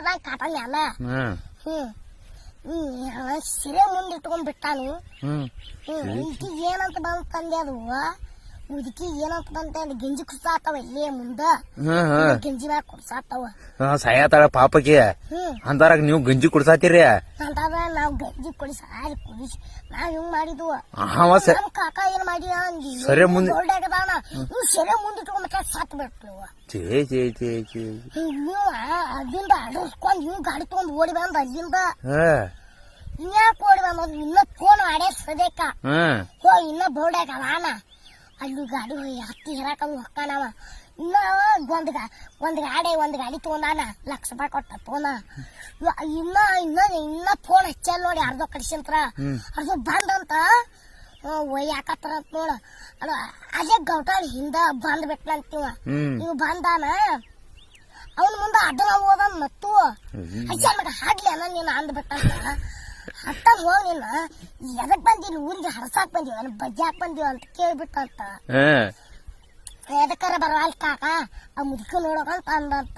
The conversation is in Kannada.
ಕಾಟಂಗ ಎಲ್ಲ ಹ್ಮ್. ಹ್ಮ್ ಹ್ಮ್ ಸಿರೆ ಮುಂದೆ ಇಟ್ಕೊಂಡ್ ಬಿಟ್ಟಾನು ಹ್ಮ್ ಏನಂತ ಬಂತಂದೆ ಅದು? ಮುದುಕಿ ಏನಂತ ಬಂತ ಗಿಂಜಿ ಕುಸಾತಾವ ಇಲ್ಲೇ ಮುಂದ. ಗಿಂಜಿ ಮ್ಯಾಗ ಕುಡ್ಸಾತಾವ ಸಾಯತಾಳ ಪಾಪಕ್ಕೆ ಅಂತಾರಾಗ ನೀವು ಗಂಜಿ ಕುಡ್ಸಾತೀರಿ? ಅಂತಾರ ನಾವ್ ಗಂಜಿ ಕುಡಿಸಿ ಕುಡಿಸಿ ನಾವ್ ಹಿಂಗ್ ಮಾಡಿದ್ವು? ನಮ್ ಕಾಕ ಏನ್ ಮಾಡಿದ ಸರಿ ಮುಂದೆ- ದೊಡ್ಡಾಗದಾನ ನೀವು ಸೆರೆ ಮುಂದೆ ಇಟ್ಕೊಂಡ್ಬಿಟ್ಟ ಸತ್ ಬಿಟ್ಲು ಚೇ ಚೇ ಚೇ ಚೇ ನೀವು ಅಲ್ಲಿಂದ ಅಡಸ್ಕೊಂಡ್ ನೀವು ಗಾಡಿ ತಗೊಂಡ್ ಓಡಿ ಬಂದ ಅಲ್ಲಿಂದ. ಇನ್ಯಾಕ ಇನ್ಯಾಕ್ ಓಡಿ ಬಂದ? ಇನ್ನ ಫೋನ್ ಆಡೇ ಸದೇಕ. ಇನ್ನ ಬೋರ್ಡ್ ಅವಾನ ಅಲ್ಲಿ ಗಾಡಿ ಹತ್ತಿ ಹೇರಾಕಂದು ಹೊಕ್ಕಾನವ ಇನ್ನ ಒಂದ್ ಗಾ ಒಂದ್ ಗಾಡಿ ಒಂದ್ ಗಾಡಿ ತಗೊಂಡಾನ ಲಕ್ಷ ರೂಪಾಯಿ ಕೊಟ್ಟ ತಗೊಂಡ ಇನ್ನ ಇನ್ನ ಇನ್ನ ಫೋನ್ ಹಚ್ಚಲ್ ನೋಡಿ ಅರ್ಧ ಕಡಿಸಂತ್ರ. ಅರ್ಧ ಬಂದಂತ ಒಯ್ಯಾಕತ್ತಾರ ಅಂತ ನೋಡ. ಅಲ್ಲ ಅದೇ ಗೌಟಾಳಿ ಹಿಂದ ಬಂದ್ ಬಿಟ್ಲಂತೀವ ನೀವು ಇವ್ ಬಂದಾನ ಅವನ ಮುಂದೆ ಅಡ್ಡ ಹೋದ ಮತ್ತು ಹಚ್ಚ ಮಗ ಹಾಡ್ಲಿ ಅನ್ನ ನೀನು ಅಂದ್ಬಿಟ್ಟಂತ ಅತ್ತ ಹೋಗ್ ನೀನು ಎದಕ್ ಬಂದಿಲ್ಲ ಊರಿಗೆ ಹರಸಾಕ್ ಬಂದಿವ ಬಜ್ಜಿ ಬಜ್ಜಾಕ್ ಬಂದಿವ ಅಂತ ಕೇಳ್ಬಿಟ್ಟಂತ ಎದಕ್ಕಾರ ಬರವಾಲ್ ಕಾಕ ಆ ಮುದುಕ ನೋಡೋಕಂತ ಅಂದಂತ.